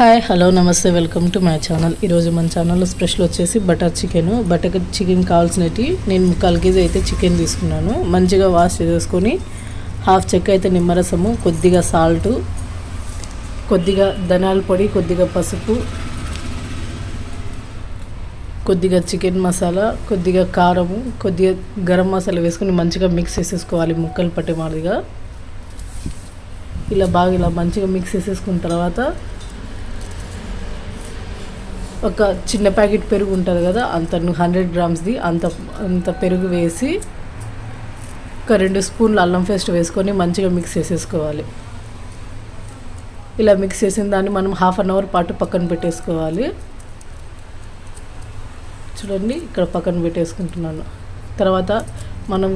Hi hello నమస్తే welcome to my channel. ఈరోజు మన ఛానల్లో స్పెషల్ వచ్చేసి బటర్ చికెన్. బటర్ చికెన్ కావాల్సినవి నేను ముక్కాల్ కేజీ అయితే చికెన్ తీసుకున్నాను. మంచిగా వాష్ చేసుకొని హాఫ్ చెక్క అయితే నిమ్మరసము కొద్దిగా సాల్ట్ కొద్దిగా ధనాల పొడి కొద్దిగా పసుపు కొద్దిగా చికెన్ మసాలా కొద్దిగా కారము కొద్దిగా గరం మసాలా వేసుకొని మంచిగా మిక్స్ చేసేసుకోవాలి ముక్కలు పట్టే మాదిరిగా ఇలా బాగా ఇలా మంచిగా మిక్స్ చేసేసుకున్న తర్వాత ఒక చిన్న ప్యాకెట్ పెరుగు ఉంటుంది కదా అంత హండ్రెడ్ గ్రామ్స్ది అంత అంత పెరుగు వేసి ఒక రెండు స్పూన్లు అల్లం పేస్ట్ వేసుకొని మంచిగా మిక్స్ చేసేసుకోవాలి. ఇలా మిక్స్ చేసిన దాన్ని మనం హాఫ్ అన్ అవర్ పాటు పక్కన పెట్టేసుకోవాలి. చూడండి ఇక్కడ పక్కన పెట్టేసుకుంటున్నాను. తర్వాత మనం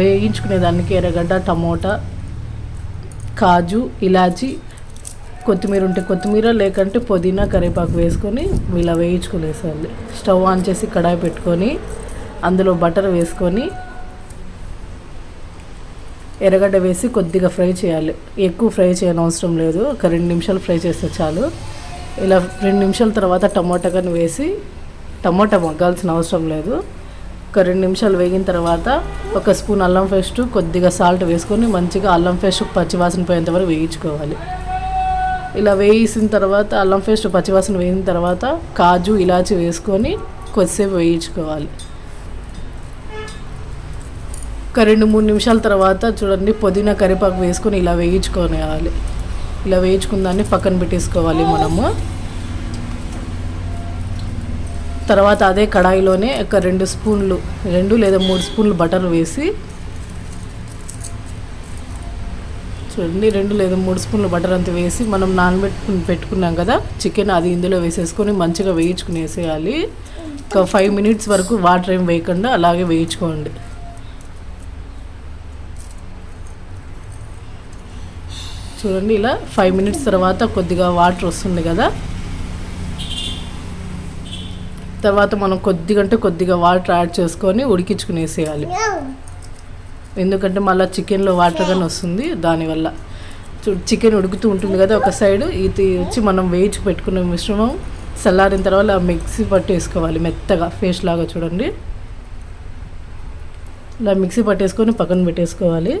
వేయించుకునే దానికి ఎర్రగడ్డ టమోటా కాజు ఇలాచి కొత్తిమీర ఉంటే కొత్తిమీర లేకంటే పుదీనా కరివేపాకు వేసుకొని ఇలా వేయించుకునేసేయాలి. స్టవ్ ఆన్ చేసి కడాయి పెట్టుకొని అందులో బటర్ వేసుకొని ఎర్రగడ్డ వేసి కొద్దిగా ఫ్రై చేయాలి. ఎక్కువ ఫ్రై చేయని అవసరం లేదు. ఒక రెండు నిమిషాలు ఫ్రై చేస్తే చాలు. ఇలా రెండు నిమిషాల తర్వాత టమోటా కానీ వేసి టమోటా మగ్గాల్సిన అవసరం లేదు. ఒక రెండు నిమిషాలు వేగిన తర్వాత ఒక స్పూన్ అల్లం పేస్ట్ కొద్దిగా సాల్ట్ వేసుకొని మంచిగా అల్లం పేస్ట్ పచ్చివాసన పోయేంతవరకు వేయించుకోవాలి. ఇలా వేసిన తర్వాత అల్లం పేస్ట్ పచ్చివాసన వేసిన తర్వాత కాజు ఇలాచి వేసుకొని కొద్దిసేపు వేయించుకోవాలి. ఒక రెండు మూడు నిమిషాల తర్వాత చూడండి పుదీనా కరివేపాకు వేసుకొని ఇలా వేయించుకోవాలి. ఇలా వేయించుకున్న దాన్ని పక్కన పెట్టేసుకోవాలి మనము. తర్వాత అదే కడాయిలోనే ఒక రెండు స్పూన్లు రెండు లేదా మూడు స్పూన్లు బటర్ వేసి చూడండి రెండు లేదా మూడు స్పూన్లు బటర్ అంత వేసి మనం నానబెట్టుకుని పెట్టుకున్నాం కదా చికెన్ అది ఇందులో వేసేసుకొని మంచిగా వేయించుకునేసేయాలి. ఒక ఫైవ్ మినిట్స్ వరకు వాటర్ ఏం వేయకుండా అలాగే వేయించుకోండి. చూడండి ఇలా ఫైవ్ మినిట్స్ తర్వాత కొద్దిగా వాటర్ వస్తుంది కదా. తర్వాత మనం కొద్దిగా అంటే కొద్దిగా వాటర్ యాడ్ చేసుకొని ఉడికించుకునేసేయాలి. ఎందుకంటే మళ్ళీ చికెన్లో వాటర్ కానీ వస్తుంది దానివల్ల. చికెన్ ఉడుకుతూ ఉంటుంది కదా ఒక సైడ్ ఇది వచ్చి మనం వేయించి పెట్టుకున్న మిశ్రమం చల్లారిన తర్వాత మిక్సీ పట్టేసుకోవాలి మెత్తగా ఫేస్ లాగా చూడండి. ఇలా మిక్సీ పట్టేసుకొని పక్కన పెట్టేసుకోవాలి.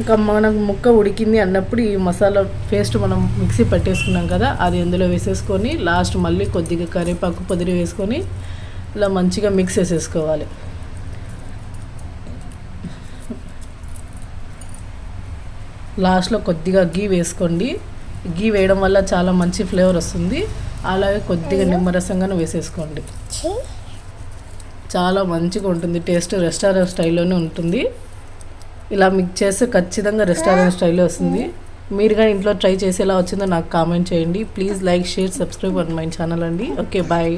ఇంకా మనకు ముక్క ఉడికింది అన్నప్పుడు ఈ మసాలా పేస్ట్ మనం మిక్సీ పట్టేసుకున్నాం కదా అది ఇందులో వేసేసుకొని లాస్ట్ మళ్ళీ కొద్దిగా కరివేపాకు పొదిరి వేసుకొని ఇలా మంచిగా మిక్స్ చేసేసుకోవాలి. లాస్ట్లో కొద్దిగా గీ వేసుకోండి. గీ వేయడం వల్ల చాలా మంచి ఫ్లేవర్ వస్తుంది. అలాగే కొద్దిగా నిమ్మరసంగాను వేసేసుకోండి. చాలా మంచిగా ఉంటుంది. టేస్ట్ రెస్టారెంట్ స్టైల్లోనే ఉంటుంది. ఇలా మిక్స్ చేస్తే ఖచ్చితంగా రెస్టారెంట్ స్టైల్లో వస్తుంది. మీరు కానీ ఇంట్లో ట్రై చేసి ఎలా వచ్చిందో నాకు కామెంట్ చేయండి. Please like share subscribe on my channel అండి. Okay bye